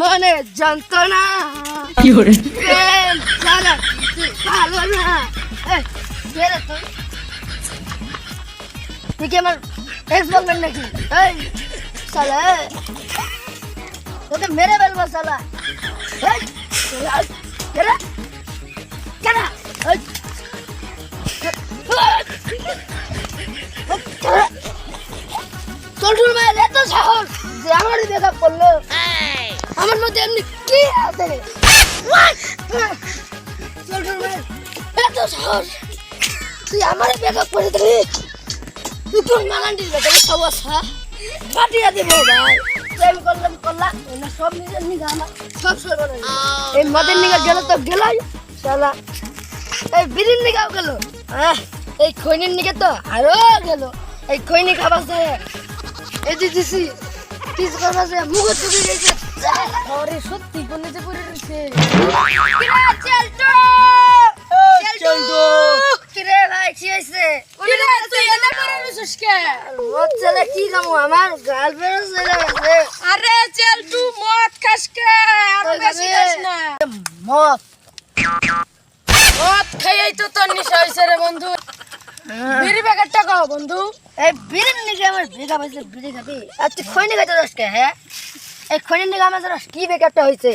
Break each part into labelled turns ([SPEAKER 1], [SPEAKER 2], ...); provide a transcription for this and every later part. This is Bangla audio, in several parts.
[SPEAKER 1] মনে যন্ত্রণা।
[SPEAKER 2] কি hore
[SPEAKER 1] প্রেম ছাড়া কিছু ভালো না। এই, কে রে তুই? তুই কি আমার এক্স বলবেন নাকি? এই শালা তোকে মেরে ফেলব এই? এই। কে মায়ের এত সাহস যে আমার দেখা করল। মধ্যে এমনি কি আছে মায়ের এত সাহস! তুই আমার করে দিলি? তুই মালান্ডির সমস্যা কাটিয়ে দিব ভাই। প্রেম করলাম করলাম না সব নিজের নিগা আমার। সব এই মদের নিগা গেল তো গেলাই শালা। এই বিড়ির নিগাও গেল আহ এই খৈনির নিগে তো আরও গেল। এই খৈনি খাবার যায় এই যে দিছি কিস করবা যে মুখ চুপি গেছে। আরে সত্যি কোনে যে পড়ে রইছে কিরে চলতো। চলতো কিরে ভাই কি হইছে কিরে তুই এনে পড়ে রইছিস কে আমার গার্লফ্রেন্ড চলে গেছে।
[SPEAKER 2] আরে খাস কে? আর বেশি খাস না।
[SPEAKER 1] মত
[SPEAKER 2] মদ খাইয়াই তো তোর নিশা হইছে রে বন্ধু। বিড়ি প্যাকেটটা কও বন্ধু।
[SPEAKER 1] এই বিড়ির নিগে আমার বেগা পাইছে বিড়ি খাবি। আর তুই খৈনি খাইতে রসকে হ্যাঁ? এই খৈনির নিগে আমার রস কি বেকারটা হয়েছে?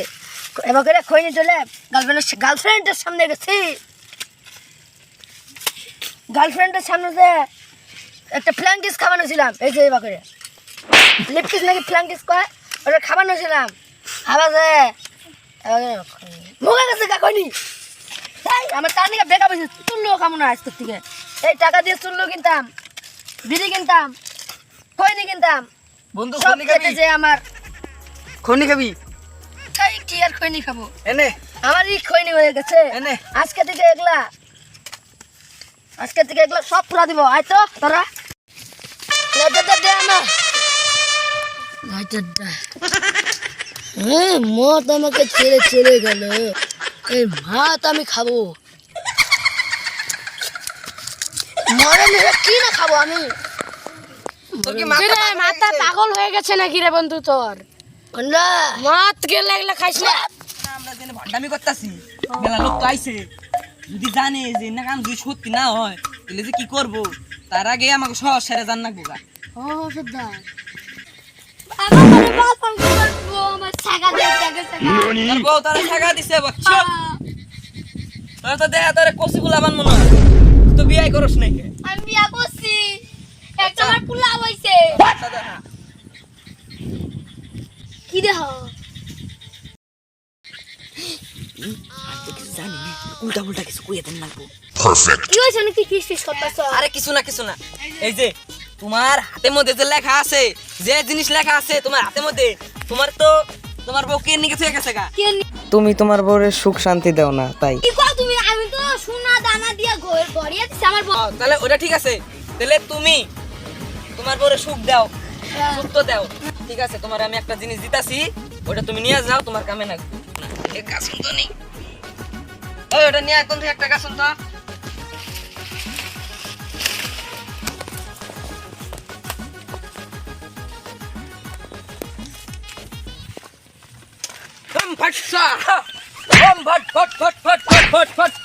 [SPEAKER 1] এবার করে খৈনি চলে গার্লফ্রেন্ডের গার্লফ্রেন্ডের সামনে গেছি। গার্লফ্রেন্ডের সামনে যে একটা ফ্ল্যাঙ্কিস খাওয়ানো ছিলাম এই যে এবার করে। লিপকিস নাকি ফ্ল্যাঙ্কিস কয়? ওটা খাওয়ানো ছিলাম। খাবার যে মুখে গেছে খৈনি। আমার তার নিকে বেকা পাইছে তুললো খামো না আজকের থেকে। এই টাকা দিয়ে তুললো কিনতাম বিড়ি কিনতাম খৈনি কিনতাম।
[SPEAKER 3] বন্ধু
[SPEAKER 1] সব যে আমার
[SPEAKER 3] খনি খাবি?
[SPEAKER 1] তাই কি আর খৈনি খাব?
[SPEAKER 3] এনে।
[SPEAKER 1] আমারই খৈনি হয়ে গেছে।
[SPEAKER 3] এনে।
[SPEAKER 1] আজকে থেকে এগুলা আজকে থেকে এগুলা সব পুরা দিব। আয় তো তোরা। লাইটারটা দে আমার লাইটারটা হ্যাঁ মত আমাকে ছেড়ে ছেড়ে গেল। এই ভাত আমি খাব। মরে মেরে কি না খাব আমি?
[SPEAKER 3] তোর কি
[SPEAKER 2] মাথা পাগল হয়ে গেছে নাকি রে বন্ধু তোর?
[SPEAKER 1] না
[SPEAKER 2] মদ গেলে লাগলে না।
[SPEAKER 3] আমরা জেনে ভণ্ডামি করতাছি মেলা লোক তো আইছে। যদি জানে যে না কাম যদি সত্যি না হয় তাহলে যে কি করব? তার আগে আমাকে সহজ সেরে জান নাকবো গা
[SPEAKER 1] ও সর্দার আমার মনে বাল পাল করব আমার ছাগা দিয়ে জাগে ছাগা
[SPEAKER 3] তোর বউ তারা টাকা দিছে বচ্চ তোর তো দেখা তোর কষি গুলা আমার মনে হয়। তো বিয়াই করস নাই কে?
[SPEAKER 1] আমি বিয়া করছি একটা আমার পুলা হইছে
[SPEAKER 3] আচ্ছা দেখা
[SPEAKER 1] কি
[SPEAKER 3] জানি না উল্টা উল্টা কিছু কইয়ে দেন মারবো
[SPEAKER 1] কি হইছে না ফিস ফিস করতেছ?
[SPEAKER 3] আরে কিছু না কিছু না। এই যে তোমার হাতের মধ্যে যে লেখা আছে যে জিনিস লেখা আছে তোমার হাতের মধ্যে তোমার তো তোমার বউ কে নিয়ে গেছে গেছে গা তুমি তোমার বউয়ের সুখ শান্তি দাও না তাই।
[SPEAKER 1] কি কও তুমি? আমি তো সোনা দানা দিয়া ঘর গড়িয়ে দিছি আমার বউ
[SPEAKER 3] তাহলে ওটা ঠিক আছে। তাহলে তুমি তোমার বউয়ের সুখ দাও সুখ তো দাও। ঠিক আছে, তোমার আমি একটা জিনিস দিতাছি, ওটা তুমি নিয়ে যাও, তোমার কামে না গাছন তো নেই। ওই, ওটা নিয়ে এখন থেকে একটা গাছন তো। ওম ফট সা ওম ফট। ফট ফট ফট ফট ফট ফট
[SPEAKER 1] তো শুনে
[SPEAKER 3] ওম
[SPEAKER 1] মারো
[SPEAKER 3] ফট ফট ফট ফট ফট।